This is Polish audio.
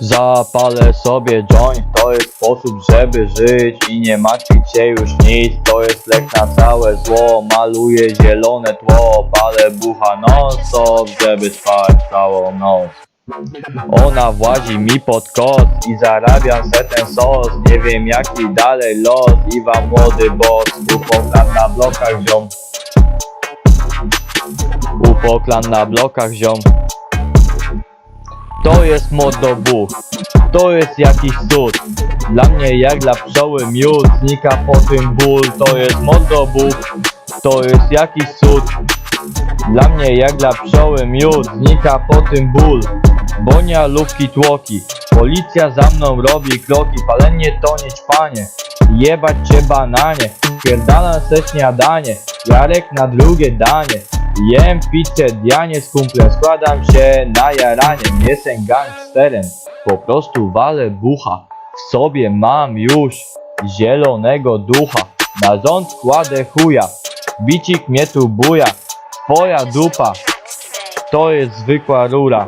Zapalę sobie joint, to jest sposób, żeby żyć i nie martwić się już nic. To jest lek na całe zło, maluję zielone tło, palę bucha non-stop, żeby spać całą noc. Ona włazi mi pod kot i zarabiam se ten sos Nie wiem jaki dalej los i wam młody boss Kupą na blokach ziom. Upoklan na blokach ziom. To jest modobuch, to jest jakiś cud. Dla mnie jak dla pszczoły miód Znika po tym ból, to jest modobuch To jest jakiś cud. Dla mnie jak dla pszczoły miód Znika po tym ból. Bonia lubki tłoki. Policja za mną robi kroki. Palenie to nie ćpanie Jebać cię bananie Pierdalam se śniadanie Jarek na drugie danie. Jem pizzę dianie z kumplem Składam się na jaranie. Jestem gangsterem Po prostu walę bucha. W sobie mam już Zielonego ducha. Na ząd kładę chuja Bicik mnie tu buja. Twoja dupa To jest zwykła rura